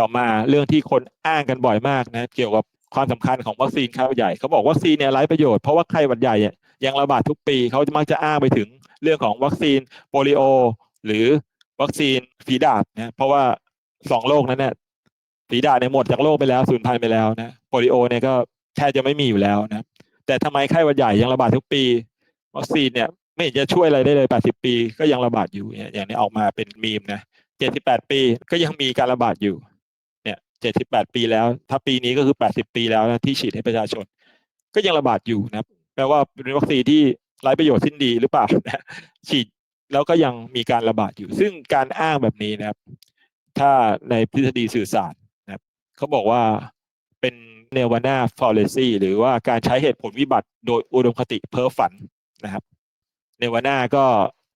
ต่อมาเรื่องที่คนอ้างกันบ่อยมากนะเกี่ยวกับความสำคัญของวัคซีนไข้หวัดใหญ่เขาบอกวัคซีนเนี่ยไร้ประโยชน์เพราะว่าไข้หวัดใหญ่เนี่ยยังระบาดทุกปีเขาจะมักจะอ้างไปถึงเรื่องของวัคซีนโปลิโอ หรือวัคซีนฝีดาษนะเพราะว่าสองโรคนั้นเนี่ยฝีดาษเนี่ยหมดจากโลกไปแล้วสูญพันธุ์ไปแล้วนะโปลิโอเนี่ยก็แทบจะไม่มีอยู่แล้วนะแต่ทำไมไข้หวัดใหญ่ยังระบาดทุกปี วัคซีนเนี่ยไม่เห็นจะช่วยอะไรได้เลย 80 ปี ก็ยังระบาดอยู่อย่างนี้ออกมาเป็นมีมนะ78 ปีก็ยังมีการระบาดอยู่ เนี่ย78ปีแล้ว ถ้าปีนี้ก็คือ80ปีแล้วนะที่ฉีดให้ประชาชน ก็ยังระบาดอยู่นะแปลว่าเป็นวัคซีนที่ไร้ประโยชน์สิ้นดีหรือเปล่านะฉีดแล้วก็ยังมีการระบาดอยู่ ซึ่งการอ้างแบบนี้นะครับ ถ้าในทฤษฎีสื่อสารนะครับเขาบอกว่าเป็นเนวาน่าฟอลเลซีหรือว่าการใช้เหตุผลวิบัติโดยอุดมคติเพ้อฝันนะครับเนวาน่าก็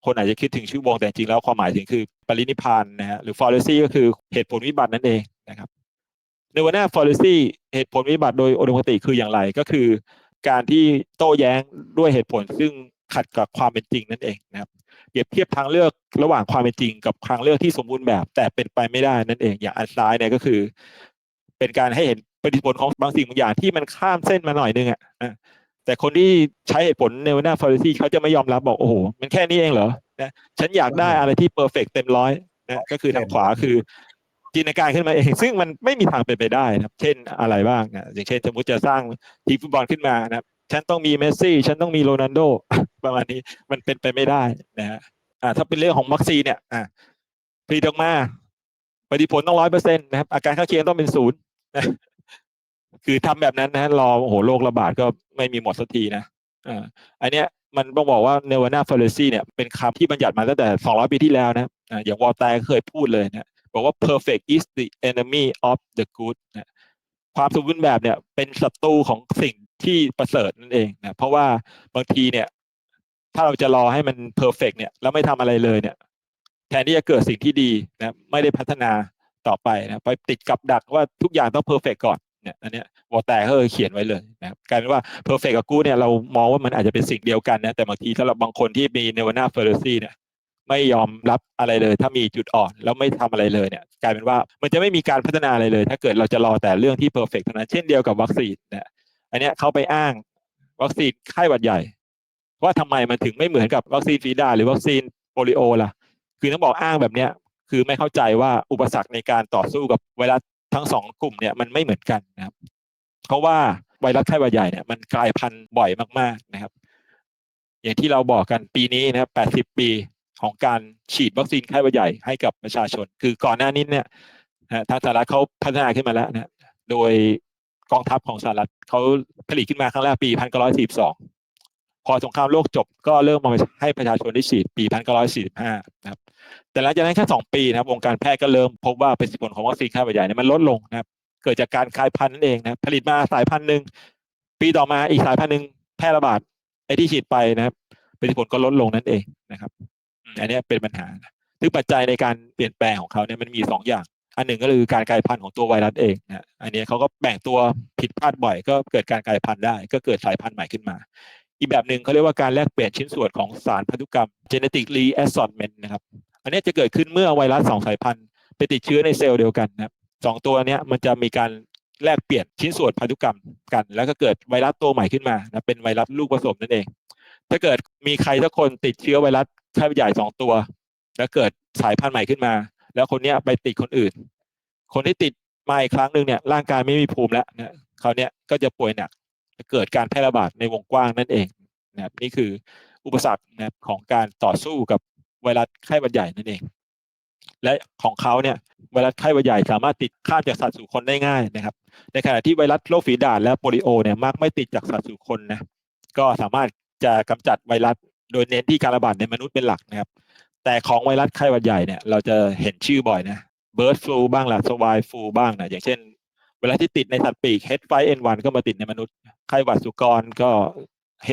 คนอาจจะคิดถึงชื่อวงแต่จริงแล้วความหมายถึงคือปรินิพานนะฮะหรือฟอลเลซีก็คือเหตุผลวิบัตินั่นเอง นะครับเนวานาฟอลเลซีเหตุผลวิบัติโดยอุดมคติคืออย่างไรก็คือ การที่โต้แย้งด้วยเหตุผลซึ่งขัดกับความเป็นจริงนั่นเองนะครับเปรียบเทียบทางเลือกระหว่างความเป็นจริง กับทางเลือกที่สมบูรณ์แบบ แต่เป็นไปไม่ได้นั่นเอง อย่างอันซ้ายเนี่ยก็คือ เป็นการให้เห็นปฏิผลของบางสิ่งบางอย่างที่มันข้ามเส้นมาหน่อยนึงอะแต่คนที่ใช้เหตุผลในวันหน้าฟอร์ซีเขาจะไม่ยอมรับบอกโอ้โหมันแค่นี้เองเหรอนะฉันอยากได้อะไรที่เพอร์เฟกเต็มร้อยนะก็คือทางขวาคือ จินตนาการขึ้นมาเอง ซึ่งมันไม่มีทางเป็นไปได้นะครับ เช่นอะไรบ้างนะอย่างเช่นสมมติจะสร้างทีมฟุตบอลขึ้นมานะครับฉันต้องมีเมสซี่ ฉันต้องมีโรนัลโดประมาณนี้มันเป็นไปไม่ได้นะฮะถ้าเป็นเรื่องของวัคซีนเนี่ยอ่าผลิตออกมาปฏิผลต้องร้อยเปอร์เซ็นต์นะครับ อาการข้างเคียงต้องเป็นศูนย์คือทำแบบนั้นนะรอโอ้โหโรคระบาดก็ไม่มีหมดสักทีนะอ่าอันเนี้ยมันต้องบอกว่าเนวานาเฟลซีเนี่ยเป็นคำที่บัญญัติมาตั้งแต่ 200 ปีที่แล้วนะอ่าอย่างวอลแตร์เคยพูดเลยนะ บอกว่า perfect is the enemy of the good นะความสมบูรณ์แบบเนี่ยเป็นศัตรูของสิ่งที่ประเสริฐนั่นเองนะเพราะว่าบางทีเนี่ย ถ้าเราจะรอให้มันเพอร์เฟกเนี่ยแล้วไม่ทำอะไรเลยเนี่ย แทนที่จะเกิดสิ่งที่ดีนะไม่ได้พัฒนาต่อไปนะไปติดกับดักว่าทุกอย่างต้องเพอร์เฟกก่อนเนี่ยอันเนี้ยวอแต่ก็เขียนไว้เลยนะครับกลายเป็นว่าเพอร์เฟกกับกูเนี่ยเรามองว่ามันอาจจะเป็นสิ่งเดียวกันนะแต่บางทีถ้าเราบบางคนที่มีเนวานาเฟอร์ซี่เนี่ย ไม่ยอมรับอะไรเลย ถ้ามีจุดอ่อนแล้วไม่ทำอะไรเลยเนี่ยกลายเป็นว่ามันจะไม่มีการพัฒนาอะไรเลย ถ้าเกิดเราจะรอแต่เรื่องที่เพอร์เฟกต์เท่านั้นเช่นเดียวกับวัคซีนเนะอันเนี้ยเขาไปอ้างวัคซีนไข้หวัดใหญ่ ว่าทำไมมันถึงไม่เหมือนกับวัคซีนฟีดาหรือวัคซีนโปลิโอล่ะ คือต้องบอกอ้างแบบเนี้ยคือไม่เข้าใจว่าอุปสรรคในการต่อสู้กับไวรัสทั้งสองกลุ่มเนี่ยมันไม่เหมือนกันนะครับเพราะว่าไวรัสไข้หวัดใหญ่เนี่ยมันกลายพันธุ์บ่อยมากๆนะครับ อย่างที่เราบอกกันปีนี้นะครับ80 ปี ของการฉีดวัคซีนไข้หวัดใหญ่ให้กับประชาชน คือก่อนหน้านี้เนี่ยทางสหรัฐเขาพัฒนาขึ้นมาแล้วนะโดยกองทัพของสหรัฐเขาผลิตขึ้นมาครั้งแรกปี 1942 พอสงครามโลกจบก็เริ่มมาให้ประชาชนได้ฉีดปี 1945 นะครับ แต่หลังจากนั้นแค่2ปีนะครับวงการแพทย์ก็เริ่มพบว่าประสิทธิผลของวัคซีนไข้หวัดใหญ่เนี่ยมันลดลงนะครับ เกิดจากการคลายพันธุ์นั่นเองนะผลิตมาสายพันธุ์หนึ่งปีต่อมาอีกสายพันธุ์หนึ่งแพร่ระบาดไอ้ที่ฉีดไปนะครับประสิทธิผลก็ลดลงนั่นเองนะครับ อันนี้เป็นปัญหาซึ่งปัจจัยในการเปลี่ยนแปลงของเขาเนี่ยมันมี2ออย่าง อันหนึ่งก็คือการกลายพันธุ์ของตัวไวรัสเองนะอันนี้เขาก็แบ่งตัวผิดพลาดบ่อย ก็เกิดการกลายพันธุ์ได้ ก็เกิดสายพันธุ์ใหม่ขึ้นมา อีกแบบหนึ่งเขาเรียกว่าการแลกเปลี่ยนชิ้นส่วนของสารพันธุกรรม genetic reassortment นะครับ อันนี้จะเกิดขึ้นเมื่อไวรัสสองสายพันธุ์ไปติดเชื้อในเซลล์เดียวกันนะสองตัวนี้มันจะมีการแลกเปลี่ยนชิ้นส่วนพันธุกรรมกัน แล้วก็เกิดไวรัสตัวใหม่ขึ้นมานะเป็นไวรัสลูกผสมนั่นเอง ถ้าเกิดมีใครสักคนติดเชื้อไวรัส ไข้หวัดใหญ่สองตัว แล้วเกิดสายพันธุ์ใหม่ขึ้นมา แล้วคนเนี้ยไปติดคนอื่น คนที่ติดมาอีกครั้งหนึ่งเนี่ยร่างกายไม่มีภูมิแล้วนะเขาเนี้ยก็จะป่วยหนักเกิดการแพร่ระบาดในวงกว้างนั่นเองนะครับนี่คืออุปสรรคนะครับของการต่อสู้กับไวรัสไข้หวัดใหญ่นั่นเอง และของเขาเนี่ยไวรัสไข้หวัดใหญ่สามารถติดข้ามจากสัตว์สู่คนได้ง่ายนะครับ ในขณะที่ไวรัสโรคฝีดาษและโปลิโอเนี่ยมักไม่ติดจากสัตว์สู่คนนะก็สามารถจะกำจัดไวรัส โดยเน้นที่การระบาดในมนุษย์เป็นหลักนะครับ แต่ของไวรัสไข้หวัดใหญ่เนี่ยเราจะเห็นชื่อบ่อยนะเบิร์ดฟลูบ้างล่ะสวายฟลูบ้างนะอย่างเช่น เวลาที่ติดในสัตว์ปีก H5N1 ก็มาติดในมนุษย์ไข้หวัดสุกรก็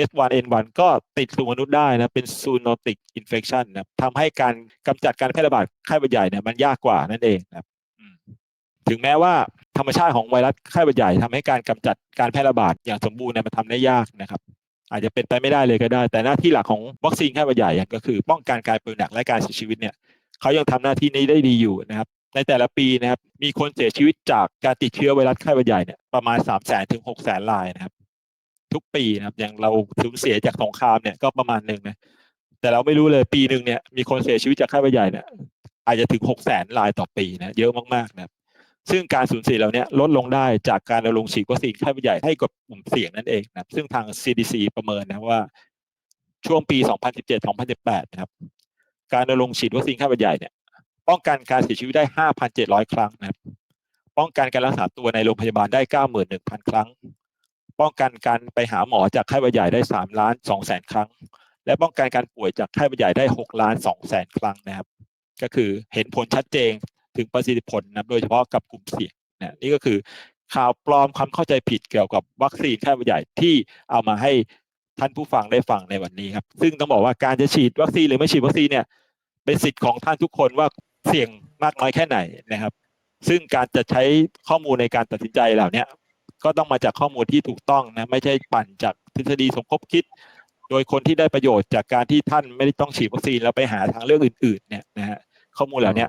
H1N1 ก็ติดสู่มนุษย์ได้นะเป็น zoonotic infection นะทำให้การกำจัดการแพร่ระบาดไข้หวัดใหญ่เนี่ยมันยากกว่านั่นเองนะครับถึงแม้ว่าธรรมชาติของไวรัสไข้หวัดใหญ่ทำให้การกำจัดการแพร่ระบาดอย่างสมบูรณ์เนี่ยมันทำได้ยากนะครับ อาจจะเป็นไปไม่ได้เลยก็ได้ แต่หน้าที่หลักของวัคซีนไข้หวัดใหญ่ก็คือ ป้องกันการป่วยหนักและการเสียชีวิตเนี่ยเขายังทำหน้าที่นี้ได้ดีอยู่นะครับ ในแต่ละปีนะครับมีคนเสียชีวิตจากการติดเชื้อไวรัสไข้หวัดใหญ่เนี่ยประมาณสามแสนถึงหกแสนรายนะครับ ทุกปีนะครับอย่างเราสูญเสียจากสงครามเนี่ยก็ประมาณหนึ่งนะแต่เราไม่รู้เลยปีหนึ่งเนี่ยมีคนเสียชีวิตจากไข้หวัดใหญ่เนี่ยอาจจะถึงหกแสนรายต่อปีนะเยอะมากๆนะครับ ซึ่งการสูญเสียเหล่านี้ลดลงได้จากการระดมฉีดวัคซีนไข้หวัดใหญ่ให้กับกลุ่มเสี่ยงนั่นเองนะครับซึ่งทาง CDC ประเมินนะว่าช่วงปี 2017-2018 นะครับ การระดมฉีดวัคซีนไข้หวัดใหญ่เนี่ยป้องกันการเสียชีวิตได้ 5,700 ครั้งนะครับ ป้องกันการรักษาตัวในโรงพยาบาลได้ 91,000 ครั้ง ป้องกันการไปหาหมอจากไข้หวัดใหญ่ได้3ล้าน2แสนครั้ง และป้องกันการป่วยจากไข้หวัดใหญ่ได้6ล้าน2แสนครั้งนะครับ ก็คือเห็นผลชัดเจน ถึงประสิทธิผลนะโดยเฉพาะกับกลุ่มเสี่ยงนะนี่ก็คือข่าวปลอมความเข้าใจผิดเกี่ยวกับวัคซีนไข้หวัดใหญ่ที่เอามาให้ท่านผู้ฟังได้ฟังในวันนี้ครับ ซึ่งต้องบอกว่าการจะฉีดวัคซีนหรือไม่ฉีดวัคซีนเนี่ยเป็นสิทธิ์ของท่านทุกคนว่าเสี่ยงมากน้อยแค่ไหนนะครับ ซึ่งการจะใช้ข้อมูลในการตัดสินใจเหล่านี้ก็ต้องมาจากข้อมูลที่ถูกต้องนะไม่ใช่ปั่นจากทฤษฎีสมคบคิด โดยคนที่ได้ประโยชน์จากการที่ท่านไม่ได้ต้องฉีดวัคซีนแล้วไปหาทางเลือกอื่น ๆ เนี่ยนะฮะข้อมูลเหล่านี้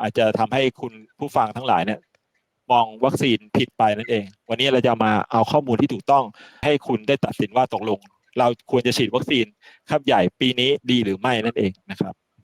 อาจจะทำให้คุณผู้ฟังทั้งหลายเนี่ยมองวัคซีนผิดไปนั่นเอง วันนี้เราจะมาเอาข้อมูลที่ถูกต้องให้คุณได้ตัดสินว่าตกลง เราควรจะฉีดวัคซีนครับใหญ่ปีนี้ดีหรือไม่นั่นเองนะครับ